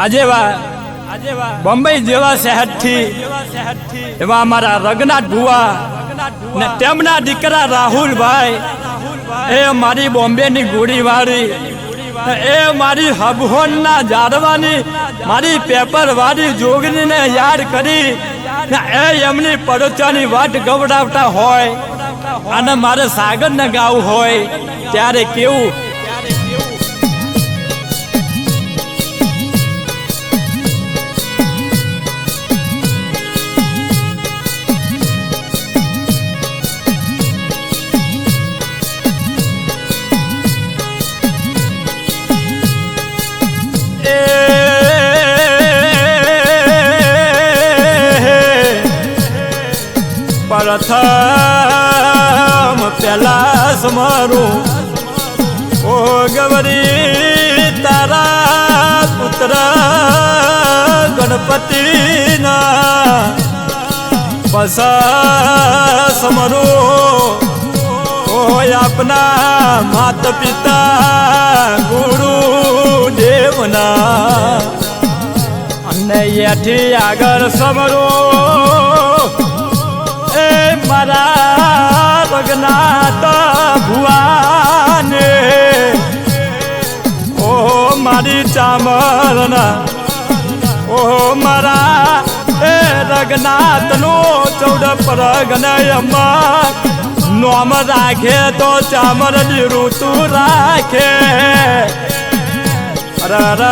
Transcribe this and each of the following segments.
આજે વા બોમ્બે જેવા શહેરથી એવા અમારા રગનાથ ભુવા ને તેમના દીકરા રાહુલભાઈ, એ મારી બોમ્બેની ગોળીવાળી એ મારી હબહોનના જાડવાની મારી પેપર વાળી જોગણીને યાદ કરી એ એમની પડોચાની વાટ ગવડાવતા હોય, અને મારે સાગરને ગાવું હોય, ત્યારે કેવું પ્રથમ પેલા સમરું ઓ ગવરી, તારા પુત્ર ગણપતિના. પસ સમરું ઓય આપના માત પિતા ગુરુ દેવના અને એથી આગળ સમરો. મારા રઘનાથ ભુવાને. ઓ મારી ચામરના ઓ મારા એ રઘનાથનો ચૌદ પરગનયમાં નોમ રાખે તો ચામર ઋતુ રાખે. અરર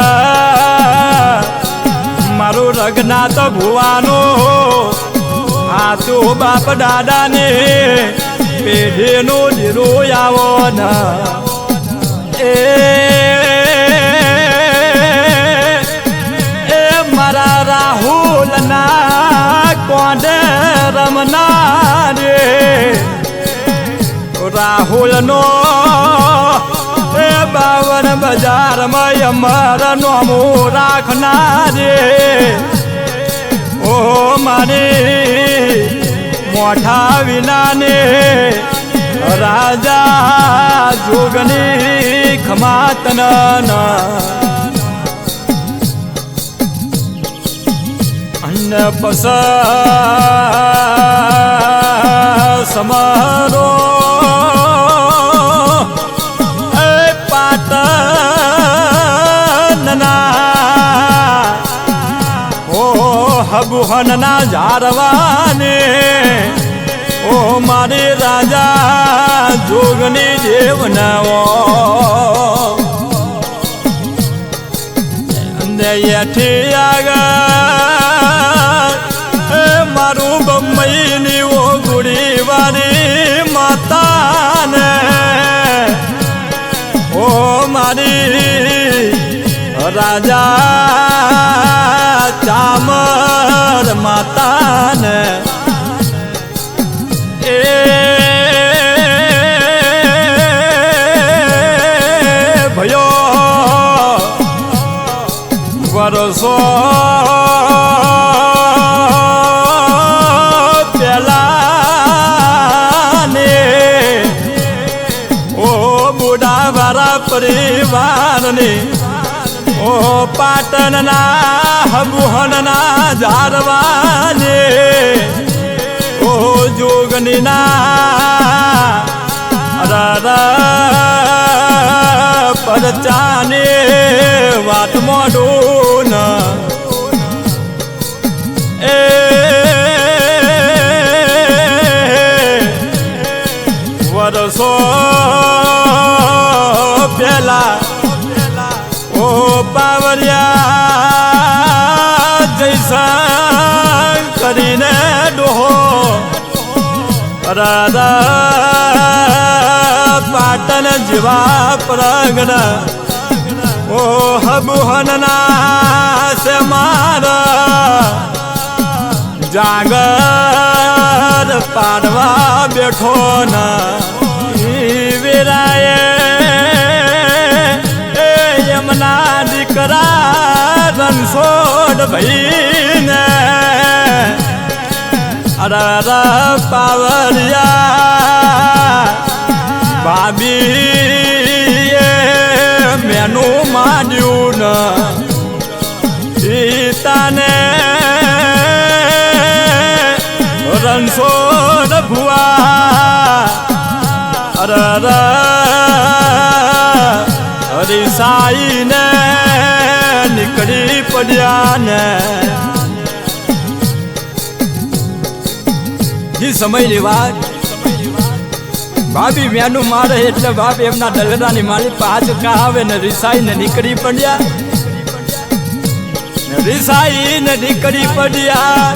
મારું રગનાથ ભુવાનું હાથું બાપ દાદાને, પેઢીનું ધીરું આવો ના. એ એ મારા રાહુલના કોંડે રમનારે. રાહુલનો એ બાવન બજારમાં અમર નોમું રાખનારે. ઓ મારી મોઠા વિનાને રાજા જોગની ખમાતન અન્ન પસ સમારો હબુહનના ઝારવાને ઓ મારે રાજા જોગની દેવનાઓ અને યઠી આગળ પાટણના હબુહનના ઝારવાને ઓ જોગનીના પરચાને વાત મોડું રાધા, પાટણ જેવા પ્રગણ. ઓ હબુહનના સે મારા. જાગર પાડવા બેઠો ના ઈ વેરાએ. એ યમના દીકરા રણછોડ ભાઈને મારા પાવરિયા ભાભી મેનું માન્યું ન. સીતાને રણછોડ ભુવા. અર હરી સાઈને નીકળી પડ્યા ને ઈ સમયની વાત. ભાભી વ્યાનું મારે એટલે બાપ એમના દલડાની માલી પાંચ આવે ને રિસાઈ ને નીકળી પડ્યા. રિસાઈ ને નીકળી પડ્યા.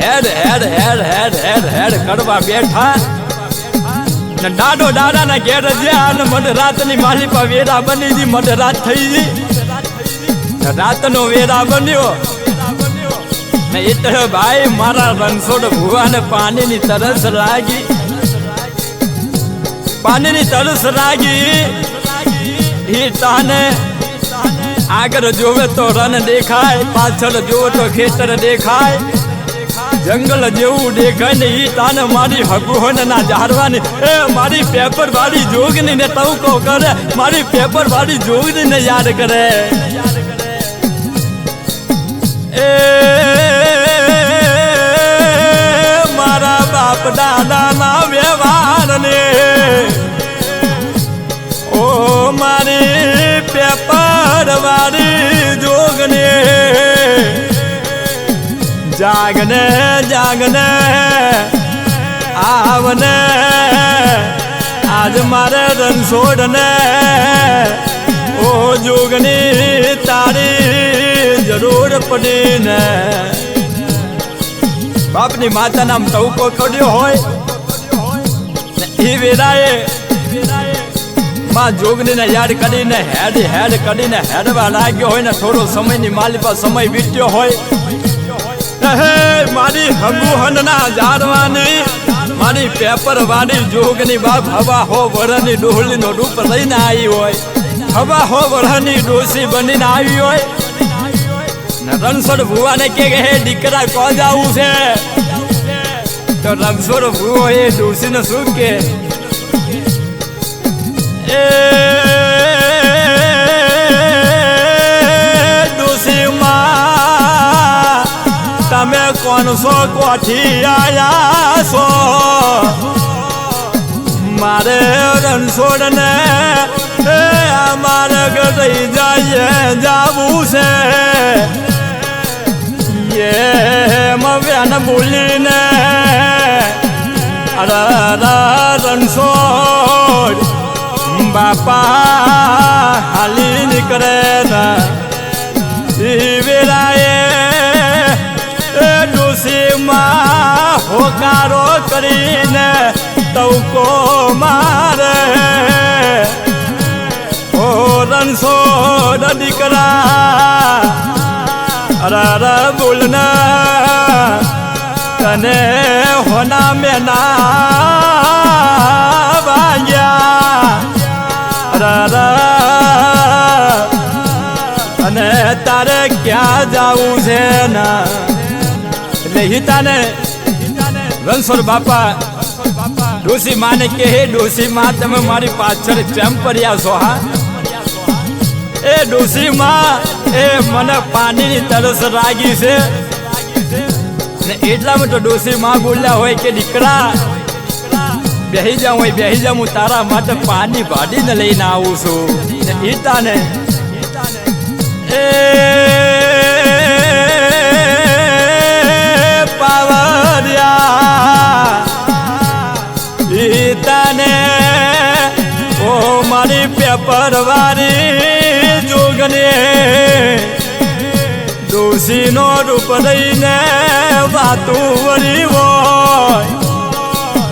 હેડ હેડ હેડ હેડ હેડ હેડ કરવા બેઠા. ને દાડો દાડા ના ઘેર જ્યાં ને મધ રાતની માલી પા વેરા બની ગઈ મધ રાત થઈ ગઈ રાત નો વેરા બન્યો. એટલે ભાઈ મારા રણછોડ ભુવાને પાણીની તરસ લાગી. પાણીની તરસ લાગી. ઈ તાને આગળ જોવે તો રન દેખાય, પાછળ જોવે તો ખેતર દેખાય. જંગલ જેવું દેખાય ને ઈ તાન મારી હગુહન ના જાળવાની એ મારી પેપર વાળી જોગની ને તવકો કરે, મારી પેપર વાળી જોગની ને યાદ કરે. વાળી જોગને. જાગને જાગને, આવને. આજ મારે રણછોડને ઓ જોગની, તારી જરૂર પડીને. બાપની માતા નામ ટવકો કર્યો હોય એ વેરાએ માં જોગનીને યાદ કરીને, હેડ હેડ કરીને હેડવા લાગ્યો હોય ને થોડો સમયની માલી પર સમય વીત્યો હોય. હે, મારી હંગુહનના જાડવાની મારી પેપર વાળી જોગની બાપ હવા હો વરની ડોહલીનો રૂપ લઈને આવી હોય. હવા હો વરની ડોસી બનીને આવી હોય. રણછોડ ભુવાને કે હે, દીકરા કો જાવું છે? તો રણછોડ ભુવો એ ડોસીને શું કે? તમે છો, કોઠી આયા છો? મારે રણછોડ ને અમારે ગઈ જાય જાવું છે. એ મવ્યાને બોલીને અરે હાલી નીકળે ના વેરાએ એ ડોસીમાં હોકારો કરીને તવકો મારે. ઓ રણસો દીકરા અરે, બોલના. તને હોના મેના. વાગ્યા અને તારે ક્યાં જાવું છે ના? એટલે હિતાને રણછોડ બાપા ડોસી માને કે, હે ડોસી માં, તમે મારી પાછળ કેમ પડ્યા છો, હા? એ ડોસી માં, એ મને પાણીની તરસ લાગી છે. ને એટલા તો ડોસી માં બોલ્યા હોય કે, દીકરા બેહી જાઉં હોય, બેહી જાઉં, હું તારા માટે પાણી ભાડીને લઈને આવું છું. ને ઈતાને એ પાવરિયા ઈતાને ઓ મારી પેપર વાળી જોગને. દોષીનો રૂપ લઈને વાતું વળી હોય.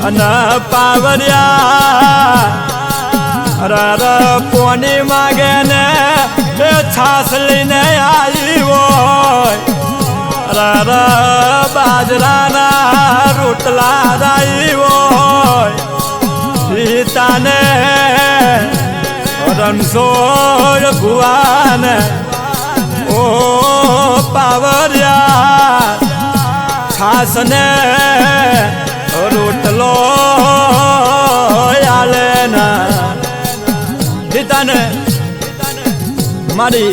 અને પાવરિયા. રર પોની માગે ને બે છાસ લઈને આવી હોય. રર બાજરાના રોટલા રાઈ હોય. સીતાને રણછોડ ભુવાને. ઓ પાવરિયા, છાસને રોટલો આલે ના. પિતાને મારી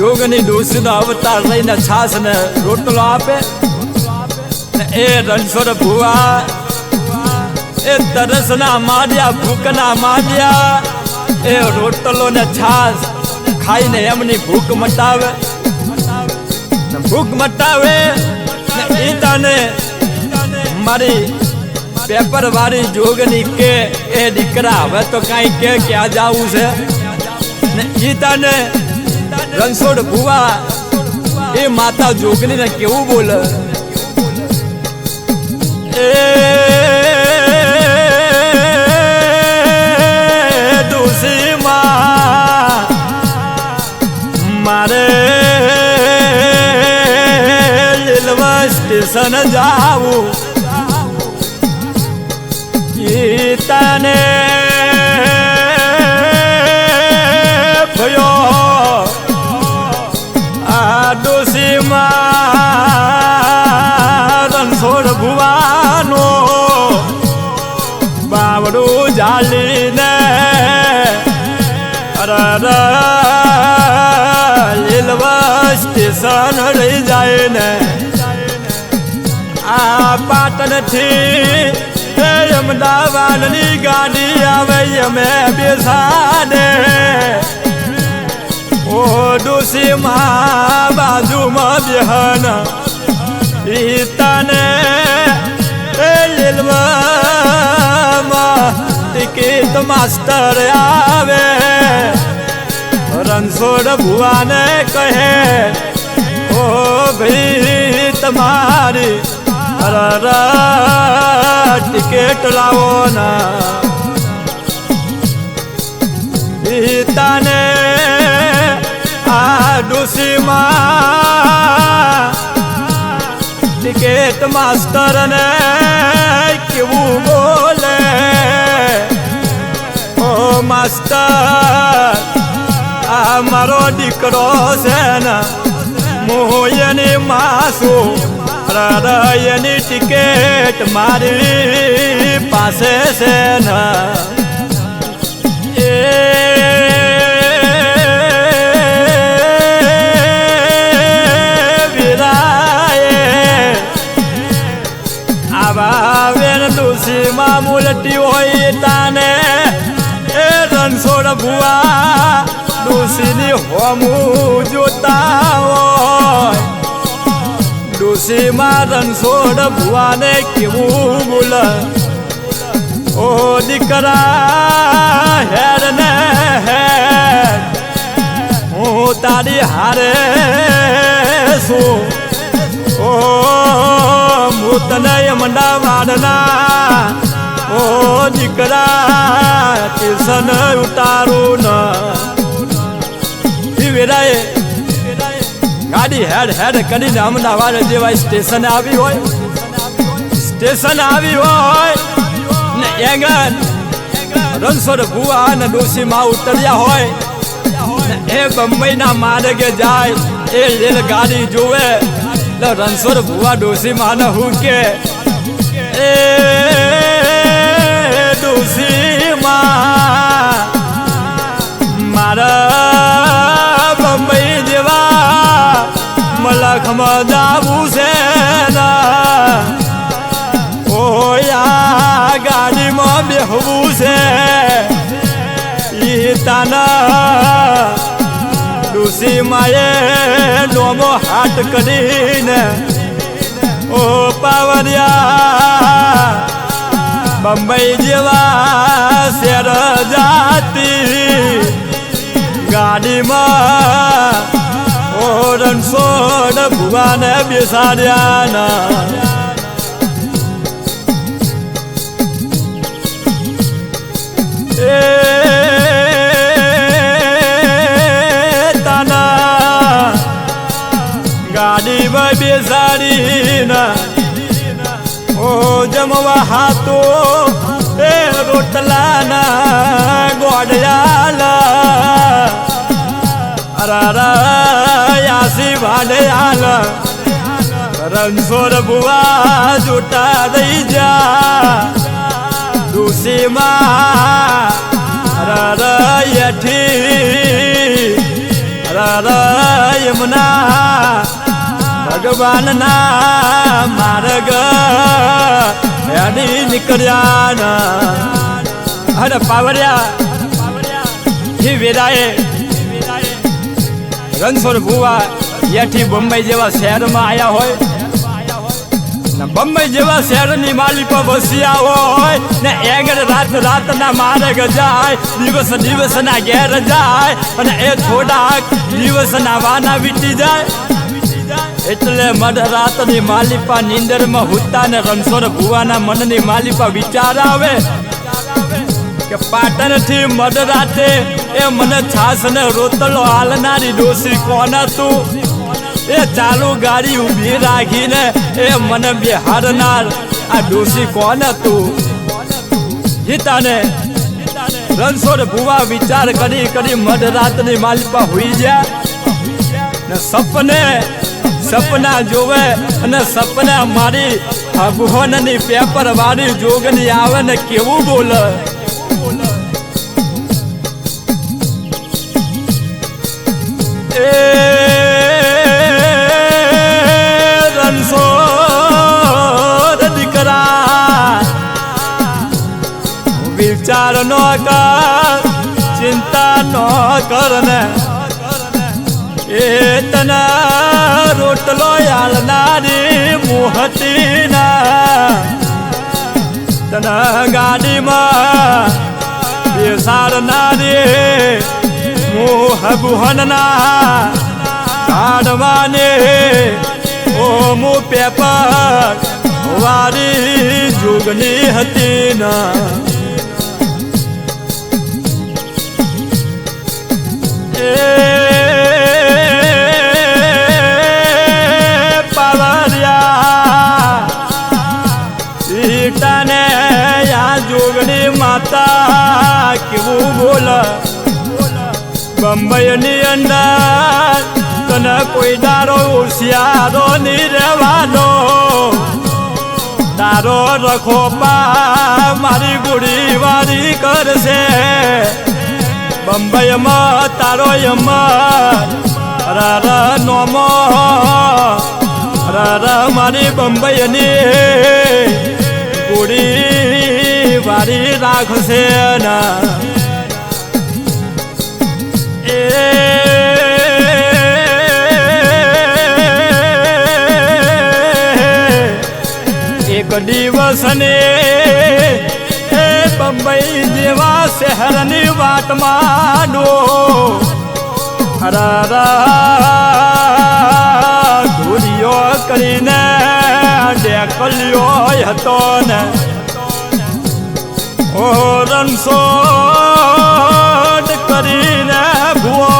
યોગની ડોસીનો અવતાર લઈને છાસ ને રોટલો આપે. એ રણછોડ ભુવા, એ તરસના માર્યા ભૂખના માર્યા એ રોટલો ને છાસ ખાઈને એમની ભૂખ મટાવે. ભૂખ મટાવે ઈતાને મારી પેપર વાળી જોગની કે એ દીકરા હવે તો કાંઈ કે ક્યાં જાવું છે? ને ઈ તને રણછોડ ભુવા, એ માતા જોગની ને કેવું બોલે? એ મારે રેલવે સ્ટેશન જાવું. આ ડોશીમાં રણછોડ ભુવાનો, બાવડું જાલીને અરર રેલવે સ્ટેશન રહી જાય ને આ પાટણથી અમદાવાદની ગાડી આવે અમે બેસાડે. ઓ ડોશીમાં બાજુમાં બેહન ઈ તને એ રેલવામાં ટિકિટ માસ્ટર આવે રણછોડ ભુવાને કહે ઓ ભાઈ તમારી ટિકિટ લાવો ના ઈ ટિકિટ માસ્તર ને કેવું બોલે? ઓ માસ્ટર આ મારો દીકરો છે ને મોયની માસુ હૃદયની ટિકિટ મારી પાસે છે ને. એ આવા વેન તુલસીમાં મુલટી હોય તાને. એ રણછોડ ભુવા ડોસીની હોમું જોતા હોય. ડોસીમાં રણછોડ ભુવાને કેવું બોલ ઓ દીકરા, હેર ને હેર. હું તારી હારે છું હું તને યમંડા વાડના ઓ દીકરા, કિશન ઉતારું ન વેરાએ ગાડી હેડ હેડ કરીને અમદાવાદ જેવા સ્ટેશન આવી હોય. સ્ટેશન આવી હોય ને એગન રણછોડ ભુવા ને ડોશીમાં ઉતર્યા હોય એ બંબઈના માર્ગે જાય, એ રેલગાડી જોવે. એટલે રણછોડ ભુવા ડોસી ને હું કે. એ ડોશીમાં મારા બંબઈ જેવા મલખમાં જાવું છે ઓયા ગાડીમાં બેહવું છે. ઈ તાના ડુસી માએ નોમો હાટ કરીને, ઓ પાવરિયા, બંબઈ જેવા શેર જાતી ગાડીમાં ઓ રણછોડ ભુવાને બેસાડ્યા જમવા હાથો, એ રોટલાના ગોડયાલા અરારા યાસી રણછોડ બુવા જોટા દઈ જા. ડુસીમાં રયઠી રયમના ભગવાનના માર્ગ. હેડી નીકળ્યા ના અરે પાવર્યા હી વેરાએ, રણછોડ ભુવા ત્યાંથી બંબઈ જેવા શહેરમાં આવ્યા હોય. બંબઈ જેવા શહેરની માલી પર વસ્યા હોય. ને એગર રાત રાતના મારે જાય દિવસ દિવસના ઘેર જાય. અને એ થોડાક દિવસના વાના વીતી જાય. એટલે મધ રાતની માલિપા નીંદરમાં હુતા ને રણછોડ ભુવાના મનની માલિપા વિચાર આવે કે પાટણથી મધ રાતે એ મને છાસ ને રોતલો હાલનારી ડોસી કોણ તું એ ચાલુ ગાડી ઊભી રાખીને એ મને બિહારનાર આ ડોસી કોણ તું ગીતાને રણછોડ ભુવા વિચાર કરી કરી મધ રાતની માલિપા હોઈ ગયા ને સપને સપના જોવે અને સપના મારી ભગવાનની પેપર વાળી જોગની આવે ને કેવું બોલે? એ રણછોડ દીકરા વિચાર નો કર, ચિંતા નો કર ને એ તના રોટલો યાલનારી મોહતી ના તના ગાડીમાં બેસાડનારી મોહ ગુહનના કાઢવાને ઓ મુ પેપર વારી જોગની હતી ના એ માતા કેવું બોલ? બંબઈની અંદર તને કોઈ દારો હોશિયારો ની રહેવાનો. તારો રખો પા, મારી ગુડી વારી કરશે. બંબઈમાં તારો યમર રર નોમો રર મારી બંબઈની ગુડી વારી રાખશે ના એક દિવસ ને એ બંબઈ જેવા શહેરની વાતમાં ડો. ધૂરિયો કરીને ડેકલ્યો હતો ને. ઓ રણછોડ કરીને ભૂવો.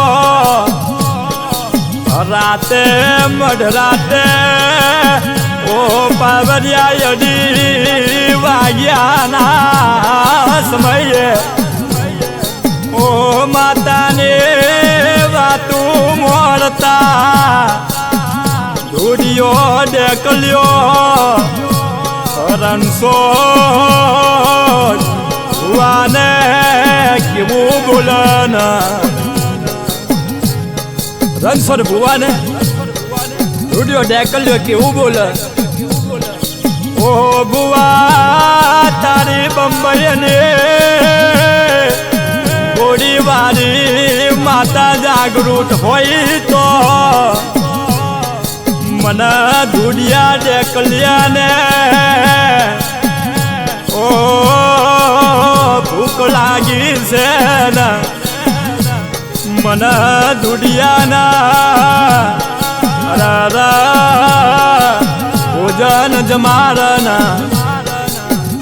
રાતે મઢરાતે ઓ પાવરિયા યડી વાગ્યાના સમયે. ઓ માતાને વાતું મળતા દોડિયો ડેકલ્યો. રણસો ભુવાને કેવું બોલના રણછોડ ભુવાને રૂડિયો ડેકલ્યો કેવું બોલ ઓ ભુવા તારી બંબઈને ગોળી વાળી માતા જાગૃત હોય તો મને ધૂડિયા ડેકલ્યા ને ઓ ભૂખ લાગી છે મને દુડિયાના ભોજન જમારના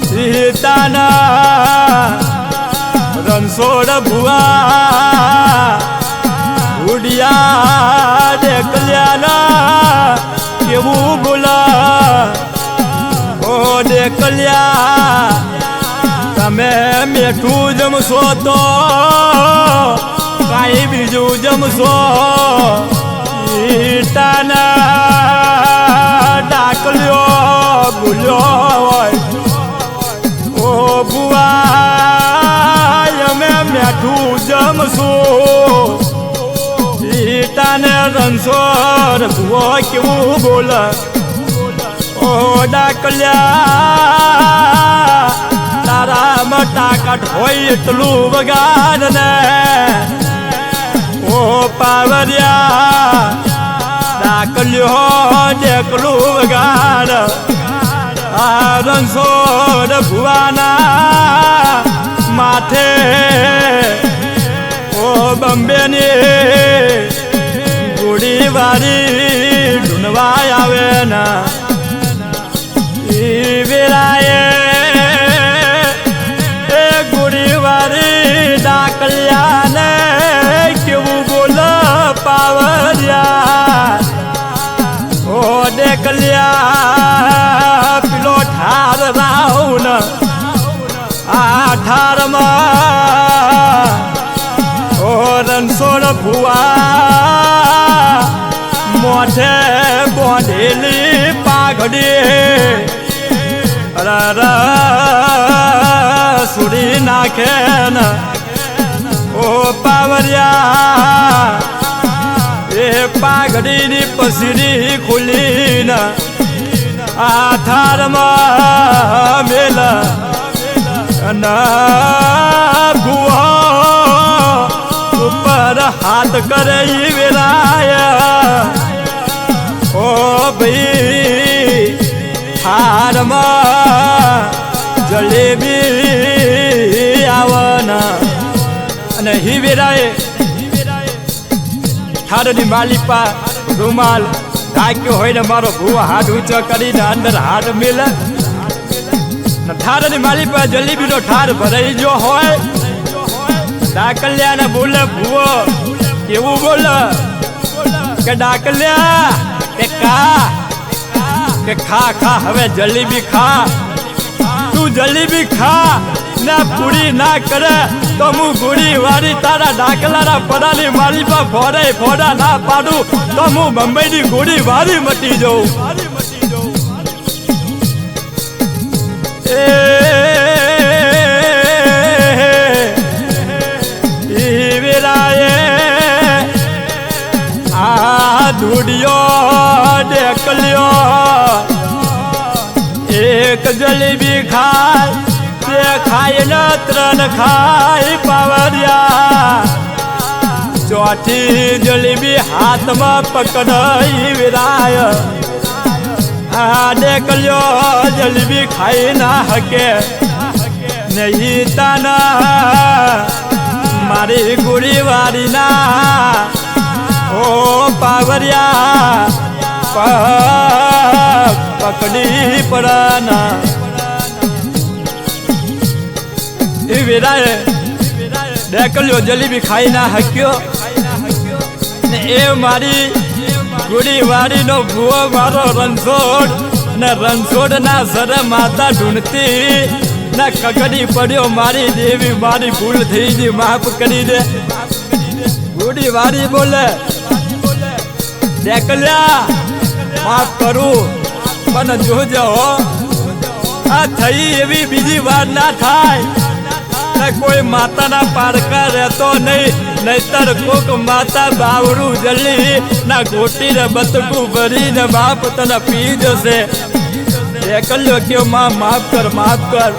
સીતાના રણછોડ ભુવા ઉડિયા ડેકલ્યાના કેવું બોલા ઓ ડેકલ્યા તમે મેઠું જમશો તો કાંઈ બીજું જમશો. ઈટાના ડાકલ્યો ભૂલ્યો હોય. ઓ ભુવા અમે મેઠું જમશું. ઈટાને રણછોડ, ભુવો કેવું બોલે? ડાકલ્યા તારા મટાકટ હોય એટલું વગાડ ને. ઓ પાવરિયા ડાકલ્યો ડેકલું વગાડ. આ રણછોડ ભુવાના માથે. ઓ બંબેની મોઢે બોંધેલી પાઘડી ર સુડી નાખે ને. ઓ પાવરિયા, એ પાઘડીની પસરી ખુલી ને. આ થારમાં મેલ ના. ભુવા ઉપર હાથ કરે વેરાય. ઓ ભાઈ, હારમાં જલેબી આવના અને હિવેરાએ ઠારની માલિપા રૂમાલ ઢાંક્યો હોય ને મારો ભૂવા હાથ ઊંચો કરીને અંદર હાથ મિલે. ઠારની માલિપા જલેબીનો ઠાર ભરાઈ ગયો હોય. ડાકલ્યા ને બોલે, ભૂવો, કેવું બોલે? કે ડાકલિયા કે ખા ખા, હવે જલેબી ખા. તું જલેબી ખા. ના, પૂરી ના કરે તો હું ગુડી વાળી તારા ડાકલાના પડાની મારી પા ફોડે, ફોડા ના પાડું તો હું મુંબઈની ગુડી વાળી મટી જઉં. એ આ ધૂડિયો ડેકલ્યો એક જલેબી ખાય, તે ખાય ન ત્રણ ખાય પાવરિયા. ચોથી જલેબી હાથમાં પકડાઈ વિરાય. આ ડેકલ્યો જલેબી ખાઈ ના હકે. નહીં તાના, મારી ગુડી વાળી ના ઓ પાવરિયા, પકડી પડાના. એ વેરાએ ડેકલ્યો જલેબી ખાઈ ના હક્યો. ને એ મારી ગુડી વાડીનો ભૂવો મારો રણછોડ, ને રણછોડ ના સર માતા ઢૂંઢતી, ને કકડી પડ્યો મારી દેવી, મારી ભૂલ થઈ ગઈ માફ કરી દે. ગુડી વાડી બોલે ડેકલ્યા માફ કરું, પણ જોજો હો, આ થઈ એવી બીજી વાર ના થાય. ને કોઈ માતાના પારકા રહેતો નહીં, નહીતર કોક માતા બાવડું જલ્દી ના ગોટી ને બતકું ભરીને બાપ તને પી જશે. એકલ્યો કયો માં, માફ કર માફ કર.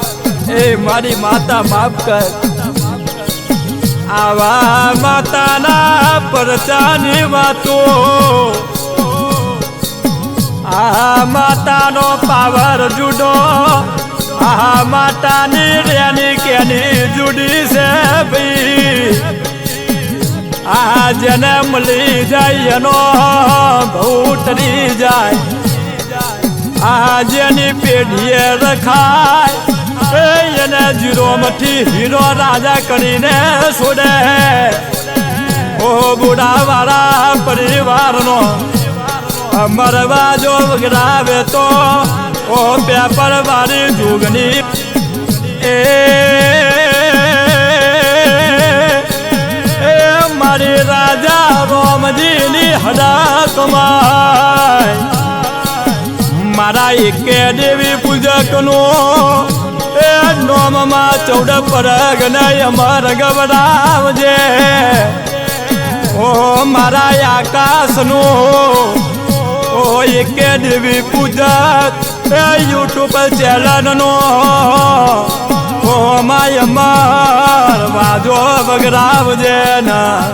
એ મારી માતા, માફ કર. આવા માતાના પરચાની વાતો. આ માતાનો પાવર જુડો. આ માતાની રેની કેની જુડી છે ભાઈ. આ જેને મળી જાય એનો ભૂતરી જાય. આ જેની પેઢીએ રખાય. એને જીરો મઠી હીરો રાજા કરીને છોડે. ઓ બુડા વાળા પરિવારનો મરવા જો વગરાવે તો, ઓ પેપર વાળી જુગની. એ મારી રાજા રોમજીની હડા કમાય મારા એકે દેવી પૂજકનો નોમમાં ચૌદ પરગ ને અમર ગવડાવજે ઓ મારા આકાશનું, ઓ કે દેવી પૂજક, એ યુટ્યુબ ચેનલનો. ઓ માય માર, વાજો વગરાવજે ના.